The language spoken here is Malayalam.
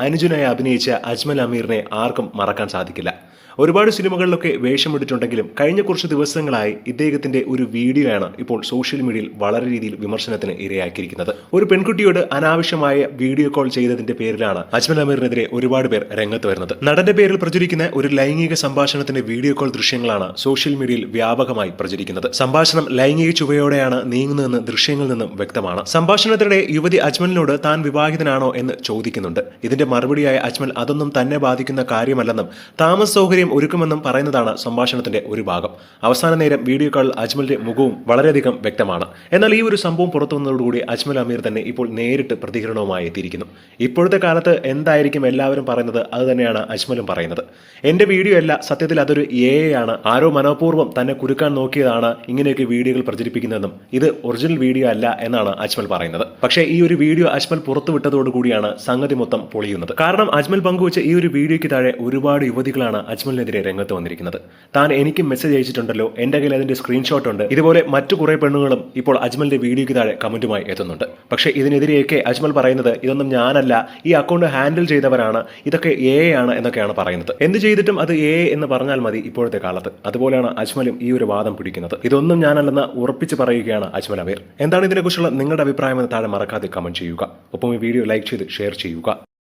അനുജനായി അഭിനയിച്ച അജ്മൽ അമീറിനെ ആർക്കും മറക്കാൻ സാധിക്കില്ല. ഒരുപാട് സിനിമകളിലൊക്കെ വേഷമിട്ടിട്ടുണ്ടെങ്കിലും കഴിഞ്ഞ കുറച്ച് ദിവസങ്ങളായി ഇദ്ദേഹത്തിന്റെ ഒരു വീഡിയോയാണ് ഇപ്പോൾ സോഷ്യൽ മീഡിയയിൽ വളരെ രീതിയിൽ വിമർശനത്തിന് ഇരയാക്കിയിരിക്കുന്നത്. ഒരു പെൺകുട്ടിയോട് അനാവശ്യമായ വീഡിയോ കോൾ ചെയ്തതിന്റെ പേരിലാണ് അജ്മൽ അമീറിനെതിരെ ഒരുപാട് പേർ രംഗത്ത് വരുന്നത്. നടന്റെ പേരിൽ പ്രചരിക്കുന്ന ഒരു ലൈംഗിക സംഭാഷണത്തിന്റെ വീഡിയോ കോൾ ദൃശ്യങ്ങളാണ് സോഷ്യൽ മീഡിയയിൽ വ്യാപകമായി പ്രചരിക്കുന്നത്. സംഭാഷണം ലൈംഗിക ചുവയോടെയാണ് നീങ്ങുന്നതെന്ന് ദൃശ്യങ്ങളിൽ നിന്നും വ്യക്തമാണ്. സംഭാഷണത്തിനിടെ യുവതി അജ്മലിനോട് താൻ വിവാഹിതനാണോ എന്ന് ചോദിക്കുന്നുണ്ട്. ഇതിന്റെ മറുപടിയായ അജ്മൽ അതൊന്നും തന്നെ ബാധിക്കുന്ന കാര്യമല്ലെന്നും താമസ സൗകര്യം ഒരുക്കുമെന്നും പറയുന്നതാണ് സംഭാഷണത്തിന്റെ ഒരു ഭാഗം. അവസാന നേരം വീഡിയോ കോളിൽ അജ്മലിന്റെ മുഖവും വളരെയധികം വ്യക്തമാണ്. എന്നാൽ ഈ ഒരു സംഭവം പുറത്തു വന്നതോടുകൂടി അജ്മൽ അമീർ തന്നെ ഇപ്പോൾ നേരിട്ട് പ്രതികരണവുമായി എത്തിയിരിക്കുന്നു. ഇപ്പോഴത്തെ കാലത്ത് എന്തായിരിക്കും എല്ലാവരും പറയുന്നത് അത് തന്നെയാണ് അജ്മലും പറയുന്നത്. എന്റെ വീഡിയോ അല്ല സത്യത്തിൽ അതൊരു എ ആണ്. ആരോ മനഃപൂർവം തന്നെ കുരുക്കാൻ നോക്കിയതാണ് ഇങ്ങനെയൊക്കെ വീഡിയോകൾ പ്രചരിപ്പിക്കുന്നതെന്നും ഇത് ഒറിജിനൽ വീഡിയോ അല്ല എന്നാണ് അജ്മൽ പറയുന്നത്. പക്ഷേ ഈ ഒരു വീഡിയോ അജ്മൽ പുറത്തുവിട്ടതോടുകൂടിയാണ് സംഗതി മൊത്തം പൊളിയുന്നത്. കാരണം അജ്മൽ പങ്കുവച്ച ഈ ഒരു വീഡിയോയ്ക്ക് താഴെ ഒരുപാട് യുവതികളാണ് അജ്മലിനെതിരെ രംഗത്ത് വന്നിരിക്കുന്നത്. താൻ എനിക്കും മെസ്സേജ് അയച്ചിട്ടുണ്ടല്ലോ. എന്റെ കയ്യിൽ അതിന്റെ സ്ക്രീൻഷോട്ട് ഉണ്ട്. ഇതുപോലെ മറ്റു കുറെ പെണ്ണുങ്ങളും ഇപ്പോൾ അജ്മലിന്റെ വീഡിയോയ്ക്ക് താഴെ കമന്റുമായി എത്തുന്നുണ്ട്. പക്ഷേ ഇതിനെതിരെയൊക്കെ അജ്മൽ പറയുന്നത് ഇതൊന്നും ഞാനല്ല. ഈ അക്കൗണ്ട് ഹാൻഡിൽ ചെയ്തവരാണ്. ഇതൊക്കെ എ ആണ് എന്നൊക്കെയാണ് പറയുന്നത്. എന്ത് ചെയ്തിട്ടും അത് എ എന്ന് പറഞ്ഞാൽ മതി ഇപ്പോഴത്തെ കാലത്ത്. അതുപോലെയാണ് അജ്മലും ഈ ഒരു വാദം പിടിക്കുന്നത്. ഇതൊന്നും ഞാനല്ലെന്ന് ഉറപ്പിച്ച് പറയുകയാണ് അജ്മൽ അവേർ എന്താണ് ഇതിനെക്കുറിച്ചുള്ള നിങ്ങളുടെ അഭിപ്രായം എന്ന് താഴെ മറക്കാതെ കമന്റ് ചെയ്യുക. ഒപ്പം ഈ വീഡിയോ ലൈക്ക് ചെയ്ത് ഷെയർ ചെയ്യുക.